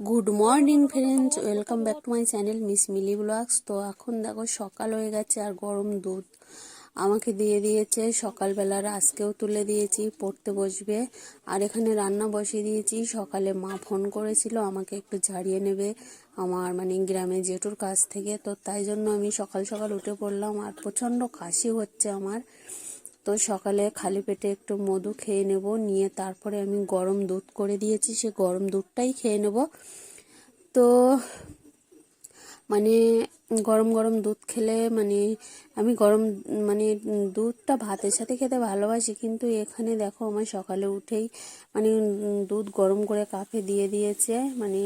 Good morning friends welcome back to my channel miss Mili vlogs তো এখন দেখো, সকাল হয়ে গেছে আর গরম দুধ আমাকে দিয়ে দিয়েছে। সকালবেলার আজকেও তুলে দিয়েছি, পড়তে বসবে। আর এখানে রান্না বসিয়ে দিয়েছি। সকালে মা ফোন করেছিল, আমাকে একটু ঝাড়িয়ে নেবে আমার মানে গ্রামে জেঠুর কাছ থেকে। তো তাই জন্য আমি সকাল সকাল উঠে পড়লাম। আর প্রচণ্ড কাশি হচ্ছে আমার। তো সকালে খালি পেটে একটু মধু খেয়ে নেব, নিয়ে তারপরে আমি গরম দুধ করে দিয়েছি, সে গরম দুধটাই খেয়ে নেব। তো মানে গরম গরম দুধ খেলে মানে আমি গরম মানে দুধটা ভাতের সাথে খেতে ভালোবাসি, কিন্তু এখানে দেখো আমার সকালে উঠেই মানে দুধ গরম করে কাপে দিয়ে দিয়েছে মানে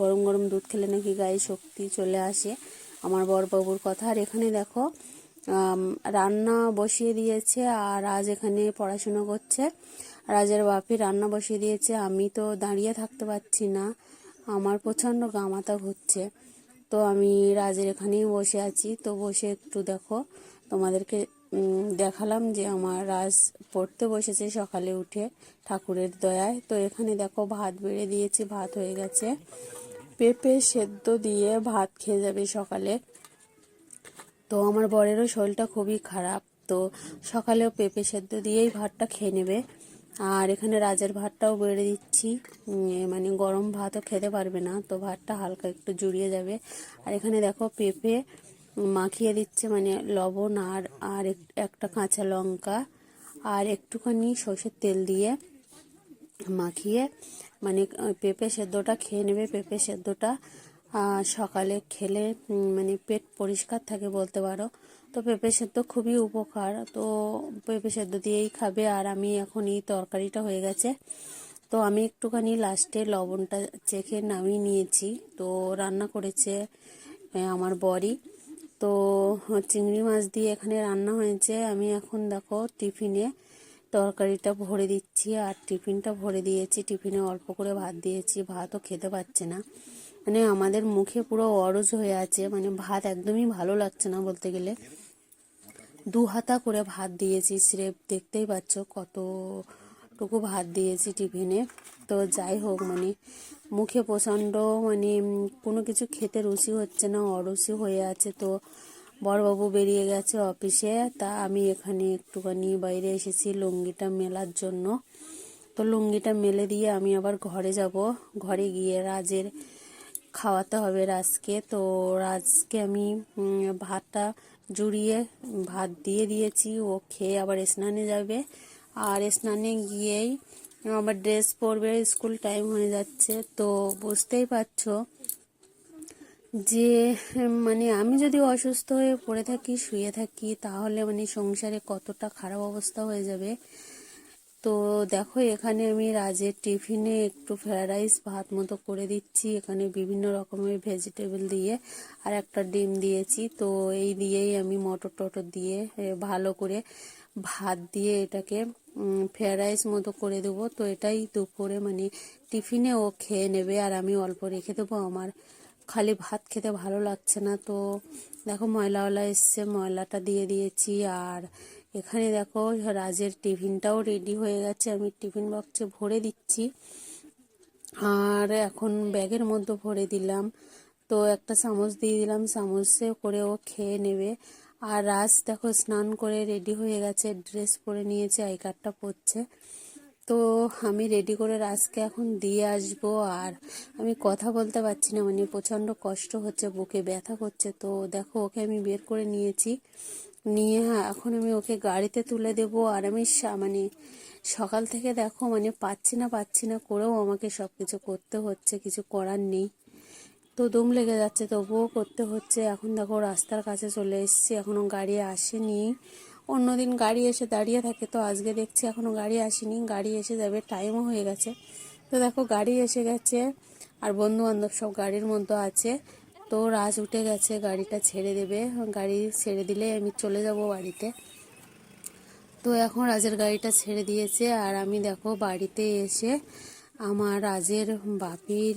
গরম গরম দুধ খেলে নাকি গায়ে শক্তি চলে আসে, আমার বরবাবুর কথা। আর এখানে দেখো রান্না বসিয়ে দিয়েছে আর আজ এখানে পড়াশুনো করছে। রাজের বাপি রান্না বসিয়ে দিয়েছে। আমি তো দাঁড়িয়ে থাকতে পারছি না। আমার প্রচণ্ড গামাতা হচ্ছে তো আমি রাজের এখানেই বসে আছি। তো বসে একটু দেখো, তোমাদেরকে দেখালাম যে আমার রাজ পড়তে বসেছে সকালে উঠে ঠাকুরের দয়ায়। তো এখানে দেখো ভাত বেড়ে দিয়েছি, ভাত হয়ে গেছে। পেঁপে সেদ্ধ দিয়ে ভাত খেয়ে যাবে সকালে। তো আমার বরেরও শরীরটা খুবই খারাপ। তো সকালেও পেঁপে সেদ্ধ দিয়েই ভাতটা খেয়ে নেবে। আর এখানে রাজার ভাতটাও বেড়ে দিচ্ছি। মানে গরম ভাতও খেতে পারবে না, তো ভাতটা হালকা একটু জুড়িয়ে যাবে। আর এখানে দেখো পেঁপে মাখিয়ে দিচ্ছে মানে লবণ আর আর একটা কাঁচা লঙ্কা। আর একটুখানি সর্ষের তেল দিয়ে মাখিয়ে মানে পেঁপে সেদ্ধটা খেয়ে নেবে, পেঁপে সেদ্ধটা। সকালে খেলে মানে পেট পরিষ্কার থাকে বলতে পারো। তো পেঁপে সেদ্ধ খুবই উপকার। তো পেঁপে সেদ্ধ দিয়েই খাবে আর আমি এখন এই তরকারিটা হয়ে গেছে। তো আমি একটুখানি লাস্টে লবণটা চেখে নামিয়ে নিয়েছি। তো রান্না করেছে আমার বড়ি। তো চিংড়ি মাছ দিয়ে এখানে রান্না হয়েছে। আমি এখন দেখো টিফিনে তরকারিটা ভরে দিচ্ছি আর টিফিনটা ভরে দিয়েছি। টিফিনে অল্প করে ভাত দিয়েছি। ভাতও খেতে পাচ্ছে না। মানে আমাদের মুখে পুরো অরজ হয়ে আছে মানে ভাত একদমই ভালো লাগছে না বলতে গেলে। দু হাতা করে ভাত দিয়েছি, স্রেফ দেখতেই পাচ্ছ কতটুকু ভাত দিয়েছি টিফিনে। তো যাই হোক মানে মুখে প্রচণ্ড মানে কোনো কিছু খেতে রুচি হচ্ছে না, অরুচি হয়ে আছে তো বড়বাবু বেরিয়ে গেছে অফিসে। তা আমি এখানে একটুখানি বাইরে এসেছি লুঙ্গিটা মেলার জন্য। তো লুঙ্গিটা মেলে দিয়ে আমি আবার ঘরে যাব। ঘরে গিয়ে রাজের খাওয়াতে হবে রাজকে। তো রাজকে আমি ভাতটা জুড়িয়ে, ভাত দিয়ে দিয়েছি। ও খেয়ে আবার স্নানে যাবে। আর স্নানে গিয়েই আবার ড্রেস পরবে। স্কুল টাইম হয়ে যাচ্ছে। তো বুঝতেই পারছ যে মানে আমি যদি অসুস্থ হয়ে পড়ে থাকি, শুয়ে থাকি, তাহলে মানে সংসারে কতটা খারাপ অবস্থা হয়ে যাবে। তো দেখো, এখানে আমি রাজের টিফিনে একটু ফ্রায়েড রাইস ভাত মতো করে দিচ্ছি। এখানে বিভিন্ন রকমের ভেজিটেবল দিয়ে আর একটা ডিম দিয়েছি। তো এই দিয়েই আমি মটর টটর দিয়ে ভালো করে ভাত দিয়ে এটাকে ফ্রায়েড রাইস মতো করে দেবো। তো এটাই দুপুরে মানে টিফিনে ও খেয়ে নেবে আর আমি অল্প রেখে দেবো। আমার খালি ভাত খেতে ভালো লাগছে না। তো দেখো, ময়লাওয়ালা এসছে, ময়লাটা দিয়ে দিয়েছি আর এখানে দেখো রাজের টিফিনটাও রেডি হয়ে গেছে, আমি টিফিন বক্সে ভরে দিচ্ছি। আর এখন ব্যাগের মধ্যে ভরে দিলাম। তো একটা চামচ দিয়ে দিলাম, চামচে করে ও খেয়ে নেবে। আর রাজ দেখো স্নান করে রেডি হয়ে গেছে ড্রেস পরে নিয়েছে, আই কার্ডটা পরছে। তো আমি রেডি করে রাজকে এখন দিয়ে আসব। আর আমি কথা বলতে পারছি না মানে প্রচণ্ড কষ্ট হচ্ছে, বুকে ব্যথা করছে। তো দেখো ওকে আমি বের করে নিয়েছি। নিয়ে হ্যাঁ এখন আমি ওকে গাড়িতে তুলে দেব আর আমি মানে সকাল থেকে দেখো মানে পাচ্ছি না পাচ্ছি না করেও আমাকে সব কিছু করতে হচ্ছে, কিছু করার নেই। তো দম লেগে যাচ্ছে, তবুও করতে হচ্ছে। এখন দেখো, রাস্তার কাছে চলে এসেছি এখনও গাড়ি আসেনি। অন্যদিন গাড়ি এসে দাঁড়িয়ে থাকে, তো আজকে দেখছি এখনও গাড়ি আসেনি, গাড়ি এসে যাবে টাইমও হয়ে গেছে। তো দেখো, গাড়ি এসে গেছে, আর বন্ধু বান্ধব সব গাড়ির মধ্যে আছে। তো রাজ উঠে গেছে, গাড়িটা ছেড়ে দেবে। গাড়ি ছেড়ে দিলে আমি চলে যাব বাড়িতে। তো এখন রাজের গাড়িটা ছেড়ে দিয়েছে আর আমি দেখো বাড়িতে এসে আমার রাজের বাপির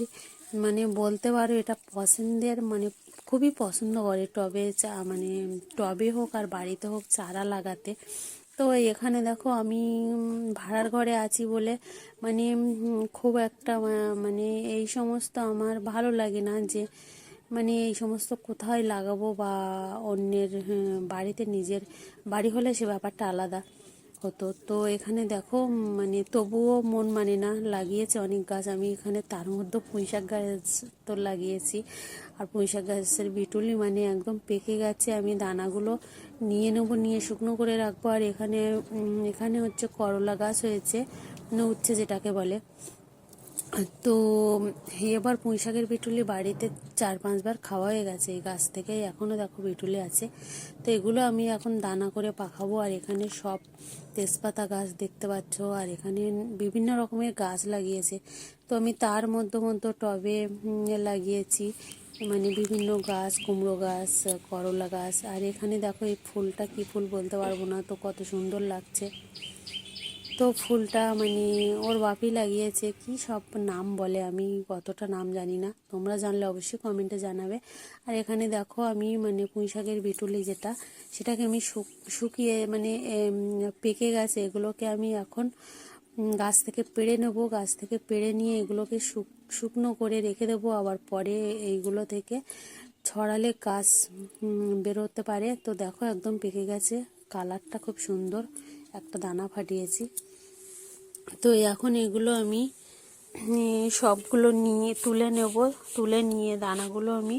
মানে বলতে পারো এটা পছন্দের মানে খুবই পছন্দ করে টবে চা মানে টবে হোক আর বাড়িতে হোক চারা লাগাতে। তো এখানে দেখো আমি ভাড়ার ঘরে আছি বলে মানে খুব একটা মানে এই সমস্ত আমার ভালো লাগে না যে মানে এই সমস্ত কোথায় লাগাবো বা অন্যের হ্যাঁ, বাড়িতে নিজের বাড়ি হলে সে ব্যাপারটা আলাদা হতো। তো এখানে দেখো মানে তবুও মন মানে না লাগিয়েছে অনেক গাছ। আমি এখানে তার মধ্যে পুঁইশাক গাছ তো লাগিয়েছি। আর পুঁইশাক গাছের বিটুলি মানে একদম পেকে গেছে। আমি দানাগুলো নিয়ে নেব নিয়ে শুকনো করে রাখব। আর এখানে এখানে হচ্ছে করলা গাছ হয়েছে উচ্ছে যেটাকে বলে। তো এবার পুঁই শাকের বাড়িতে চার পাঁচবার খাওয়া হয়ে গেছে, এই গাছ থেকে এখনও দেখো বিটুলি আছে। তো এগুলো আমি এখন দানা করে পাখাবো আর এখানে সব তেজপাতা গাছ দেখতে পাচ্ছ, আর এখানে বিভিন্ন রকমের গাছ লাগিয়েছে। তো আমি তার মধ্যে মধ্যে টবে লাগিয়েছি মানে বিভিন্ন গাছ, কুমড়ো গাছ, করলা গাছ, আর এখানে দেখো এই ফুলটা কি ফুল বলতে পারব না, তো কত সুন্দর লাগছে। তো ফুলটা মানে ওর বাপি লাগিয়েছে। কি সব নাম বলে আমি কতটা নাম জানি না। তোমরা জানলে অবশ্যই কমেন্টে জানাবে। আর এখানে দেখো আমি মানে পুঁই শাকের বিটুলি যেটা, সেটাকে আমি শুক- শুকিয়ে মানে পেকে গেছে। এগুলোকে আমি এখন গাছ থেকে পেড়ে নেব। গাছ থেকে পেড়ে নিয়ে এগুলোকে শুকনো করে রেখে দেবো। আবার পরে এইগুলো থেকে ছড়ালে গাছ বেরোতে পারে। তো দেখো একদম পেকে গেছে। কালারটা খুব সুন্দর। একটা দানা ফাটিয়েছি। তো এখন এগুলো আমি সবগুলো নিয়ে, তুলে নেব। তুলে নিয়ে দানাগুলো আমি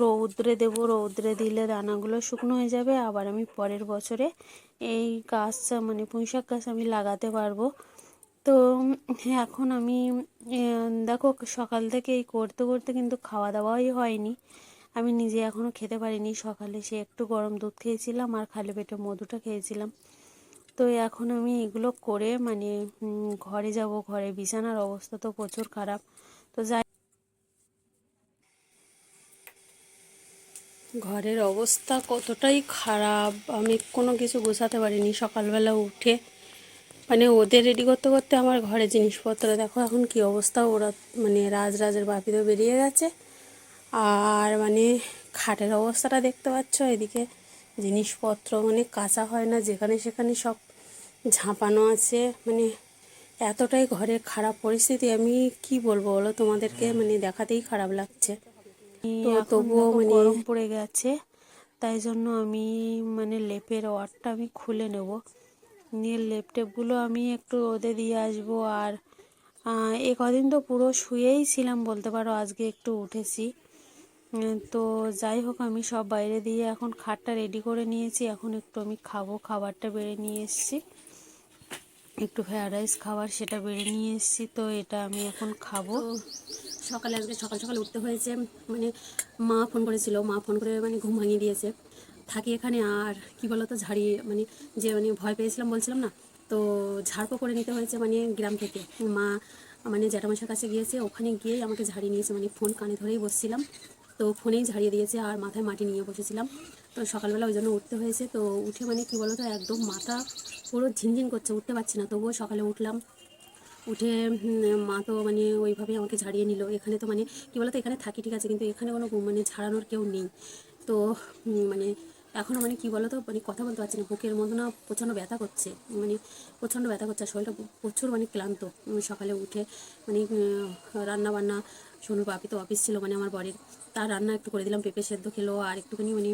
রৌদ্রে দেব। রৌদ্রে দিলে দানাগুলো শুকনো হয়ে যাবে। আবার আমি পরের বছরে এই গাছ মানে পুঁইশাক গাছ আমি লাগাতে পারব। তো, এখন আমি দেখো সকাল থেকে এই করতে করতে কিন্তু খাওয়া দাওয়াই হয়নি। আমি নিজে এখনও খেতে পারিনি। সকালে সে একটু গরম দুধ খেয়েছিলাম আর খালি পেটে মধুটা খেয়েছিলাম। তো এখন আমি এগুলো করে মানে ঘরে যাব, ঘরে বিছানার অবস্থা তো প্রচুর খারাপ। তো যাই ঘরের অবস্থা কতটাই খারাপ, আমি কোনো কিছু গোছাতে পারিনি সকালবেলা উঠে। মানে ওদের রেডি করতে করতে আমার ঘরে জিনিসপত্র, দেখো এখন কি অবস্থা, ওরা মানে রাজরাজের বাপি তো বেরিয়ে গেছে। আর মানে খাটের অবস্থাটা দেখতে পাচ্ছ এদিকে জিনিসপত্র মানে কাঁচা হয় না যেখানে সেখানে সব ঝাঁপানো আছে। মানে এতটাই ঘরের খারাপ পরিস্থিতি আমি কি বলব বলো? তোমাদেরকে মানে দেখাতেই খারাপ লাগছে। তো তবুও মানে গরম পড়ে গেছে তাই জন্য আমি মানে লেপের ওয়ারটা আমি খুলে নেব। নিয়ে লেপ টেপগুলো আমি একটু রোদে দিয়ে আসব আর এ কদিন তো পুরো শুয়েই ছিলাম বলতে পারো আজকে একটু উঠেছি। তো যাই হোক, আমি সব বাইরে দিয়ে এখন খাটটা রেডি করে নিয়েছি। এখন একটু আমি খাব, খাবারটা বেড়ে নিয়ে এসেছি। একটু ফ্রায়েড রাইস খাবার সেটা বেড়ে নিয়ে এসেছি, তো এটা আমি এখন খাব। সকালে আজকে সকাল সকাল উঠতে হয়েছে মানে মা ফোন করেছিল, মা ফোন করে মানে ঘুম ভাঙিয়ে দিয়েছে। থাকি এখানে আর কি বলতো ঝাড়িয়ে মানে যে মানে ভয় পেয়েছিলাম বলছিলাম না, তো ঝাড়পো করে নিতে হয়েছে মানে গ্রাম থেকে। মা মানে জ্যাঠামশার কাছে গিয়েছে, ওখানে গিয়েই আমাকে ঝাড়িয়ে নিয়েছে মানে ফোন কানে ধরেই বসছিলাম। তো ফোনেই ঝাড়িয়ে দিয়েছে আর মাথায় মাটি নিয়ে বসেছিলাম। তো সকালবেলা ওই জন্য উঠতে হয়েছে। তো উঠে মানে কি বলতো, একদম মাথা পুরো ঝিনঝিন করছে, উঠতে পারছি না। তবুও সকালে উঠলাম। উঠে মা তো মানে ওইভাবে আমাকে ঝাড়িয়ে নিল। এখানে তো মানে কী বলতো, এখানে থাকি ঠিক আছে, কিন্তু এখানে কোনো মানে ঝাড়ানোর কেউ নেই। তো মানে এখনও মানে কী বলতো মানে কথা বলতে পারছি না। বুকের মধ্যে না প্রচণ্ড ব্যথা করছে। মানে প্রচণ্ড ব্যথা করছে, আর শরীরটা প্রচুর মানে ক্লান্ত। সকালে উঠে মানে রান্না বান্না সোনুর পাপি তো অফিস ছিল মানে আমার বরের। তার রান্না একটু করে দিলাম, পেঁপে সেদ্ধ খেলো, আর একটুখানি মানে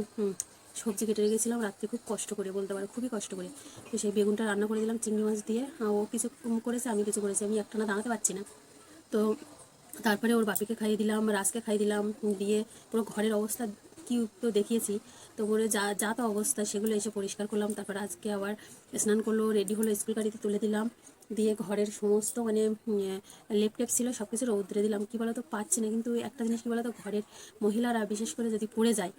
সবজি কেটে রেখেছিলাম। রাত্রে খুব কষ্ট করে বলতে পারো, খুবই কষ্ট করে। তো সেই বেগুনটা রান্না করে দিলাম, চিংড়ি মাছ দিয়ে। ও কিছু করেছে, আমি কিছু করেছি, আমি একটানা দাঁড়াতে পারছি না। তো তারপরে ওর বাপিকে খাইয়ে দিলাম, রাজকে খাইয়ে দিলাম, দিয়ে পুরো ঘরের অবস্থা কি তো দেখিয়েছি। তো করে যা যা তো অবস্থা। সেগুলো এসে পরিষ্কার করলাম, তারপর আজকে আবার স্নান করল রেডি হলো, স্কুল গাড়িতে তুলে দিলাম। দিয়ে ঘরের সমস্ত মানে লেপ টেপ ছিল সব কিছু রৌদ্রে দিলাম। কী বলতো পাচ্ছি না। কিন্তু একটা জিনিস কী বলতো, ঘরের মহিলারা বিশেষ করে যদি পড়ে যায়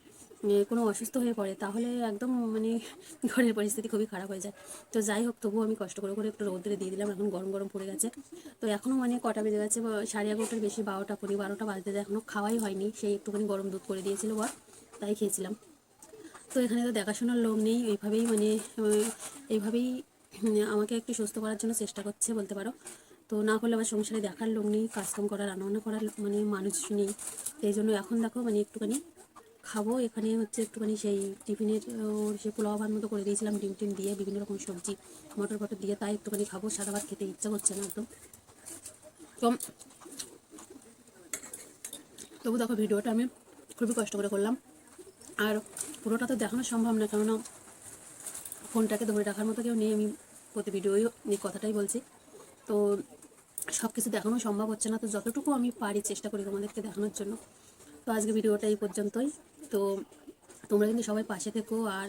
কোনো অসুস্থ হয়ে পড়ে, তাহলে একদম মানে ঘরের পরিস্থিতি খুবই খারাপ হয়ে যায়। তো যাই হোক, তবুও আমি কষ্ট করে করে একটু রৌদ্রে দিয়ে দিলাম। এখন গরম গরম পড়ে গেছে। তো এখনও মানে কটা বেজে গেছে সাড়ে এগারোটার বেশি, বারোটা পনেরো বারোটা বাজতে যায়। এখনও খাওয়াই হয়নি। সেই একটুখানি গরম দুধ করে দিয়েছিল বর, তাই খেয়েছিলাম। তো এখানে তো দেখাশোনার লোক নেই। এইভাবেই মানে এইভাবেই আমাকে একটু সুস্থ করার জন্য চেষ্টা করছে বলতে পারো। তো না করলে আমার সংসারে দেখার লোক নেই কাজকাম করার, রান্নাবান্না করার মানে মানুষ নেই। এই জন্য এখন দেখো মানে একটুখানি খাব। এখানে হচ্ছে একটুখানি সেই টিফিনের সে পোলাও ভাত মতো করে দিয়েছিলাম, ডিম টিম দিয়ে বিভিন্ন রকম সবজি, মটর ফটর দিয়ে তাই একটুখানি খাব। সাদা ভাত খেতে ইচ্ছা করছে না একদম। তো তবু দেখো ভিডিওটা আমি খুবই কষ্ট করে করলাম। আর পুরোটা তো দেখানো সম্ভব না, কেননা ফোনটাকে ধরে রাখার মতো কেউ নেই। আমি প্রতি ভিডিওই এই কথাটাই বলছি। তো সব কিছু দেখানো সম্ভব হচ্ছে না, তো যতটুকু আমি পারি চেষ্টা করি তোমাদেরকে দেখানোর জন্য। তো আজকে ভিডিওটা এই পর্যন্তই। তো তোমরা কিন্তু সবাই পাশে থেকো আর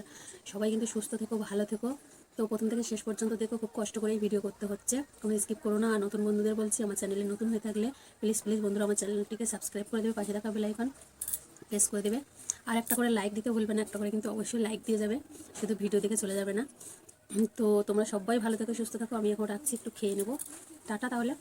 সবাই কিন্তু সুস্থ থেকো, ভালো থেকো। তো প্রথম থেকে শেষ পর্যন্ত দেখো, খুব কষ্ট করেই ভিডিও করতে হচ্ছে। তোমরা স্কিপ করো না। আর নতুন বন্ধুদের বলছি, আমার চ্যানেলে নতুন হয়ে থাকলে প্লিজ প্লিজ বন্ধুরা, আমার চ্যানেলটিকে সাবস্ক্রাইব করে দেবে, পাশে থাকা বেলাইকন প্রেস করে দেবে। আর একটা করে লাইক দিতে ভুলবে না, একটা করে কিন্তু অবশ্যই লাইক দিয়ে যাবে। শুধু ভিডিও দেখে চলে যাবে না। তো তোমরা সবাই ভালো থেকো, সুস্থ থাকো। আমি এখন রাখছি, একটু খেয়ে নেব। টাটা তাহলে।